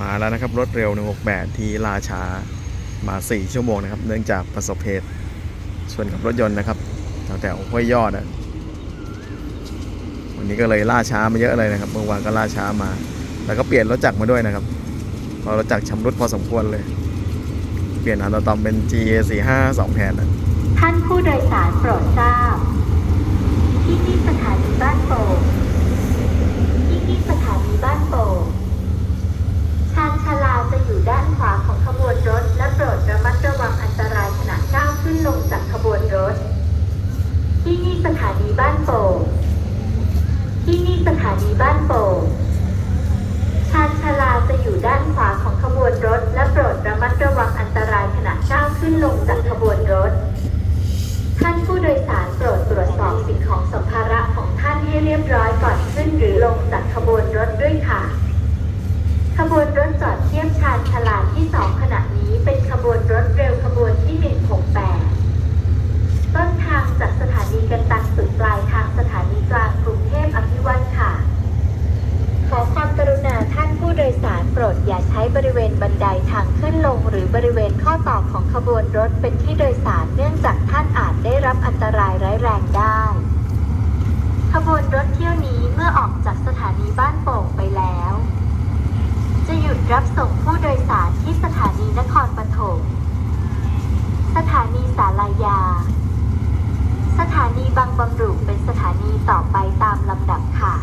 มาแล้วนะครับ รถเร็ว 168 ที่ลาช้ามา 4 ชั่วโมงนะครับ เนื่องจากประสบเหตุชนกับรถยนต์นะครับแถวแถวห้วยยอดอะวันนี้ก็เลยล่าช้ามาเยอะเลยนะครับเมื่อวานก็ล่าช้ามา แล้วก็เปลี่ยนรถจักรมาด้วยนะครับเพราะรถจักรชำรุดพอสมควรเลย เปลี่ยนอัลตอมเป็น GA 4 5 2แทนนะท่านผู้โดยสารโปรดทราบ ที่นี่สถานีบ้านโป่งที่นี่สถานีบ้านโป่งชานชาลาจะอยู่ด้านขวาของขบวนรถ และโปรดระมัดระวังอันตรายขณะก้าวขึ้นลงจากขบวนรถ ที่นี่สถานีบ้าน โป่งที่นี่สถานีบ้านโป่งชานชาลาจะอยู่ด้านขวาของขบวนรถ และโปรดระมัดระวังอันตรายขณะก้าวขึ้นลงจากขบวนรถ ท่านผู้โดยสารโปรดตรวจสอบสิ่งของสัมภาระของท่านให้เรียบร้อยก่อนขึ้นหรือลงจากขบวนรถด้วยค่ะ ขบวนรถจอดเทียบชานชาลาที่2ขณะนี้เป็นขบวนรถเร็วขบวนที่ 168 ต้นทางจากสถานีกันตังสุดปลายทางสถานีกลางกรุงเทพอภิวัตค่ะ ขอความกรุณาท่านผู้โดยสารโปรดอย่าใช้บริเวณบันไดทางขึ้นลง ห รือบริเวณข้อต่อของขบวนรถเป็นที่โดยสารเนื่องจากท่านอาจได้รับอันตรายร้ายแรงได้ ขบวนรถเที่ยวนี้เมื่อออกจากสถานีบ้านโป่งไปแล้ว จะหยุดรับส่งผู้โดยสารที่สถานีนครปฐม สถานีสาลายา สถานีบางบำรุเป็นสถานีต่อไปตามลำดับค่ะ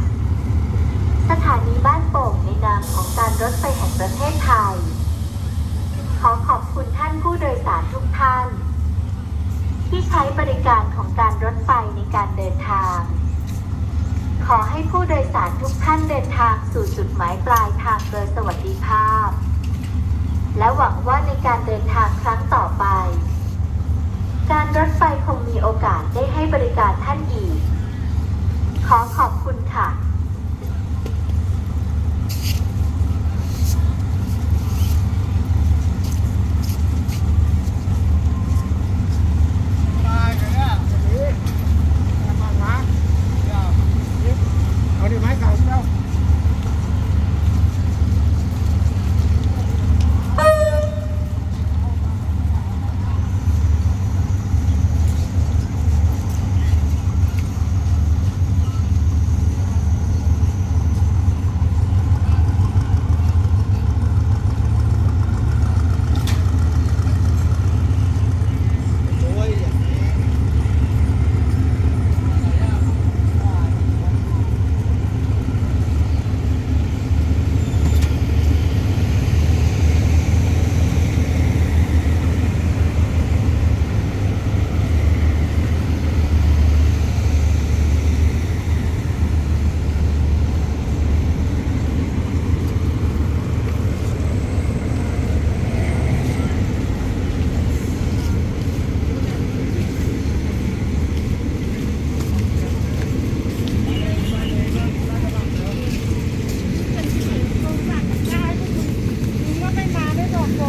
สถานีบ้านโป่งในนามของการรถไฟแห่งประเทศไทย ขอขอบคุณท่านผู้โดยสารทุกท่าน ที่ใช้บริการของการรถไฟในการเดินทาง ขอให้ผู้โดยสารทุกท่านเดินทางสู่จุดหมายปลายทางโดยสวัสดิภาพ และหวังว่าในการเดินทางครั้งต่อไป การรถไฟคงมีโอกาสได้ให้บริการท่านอีก ขอขอบคุณค่ะ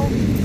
home.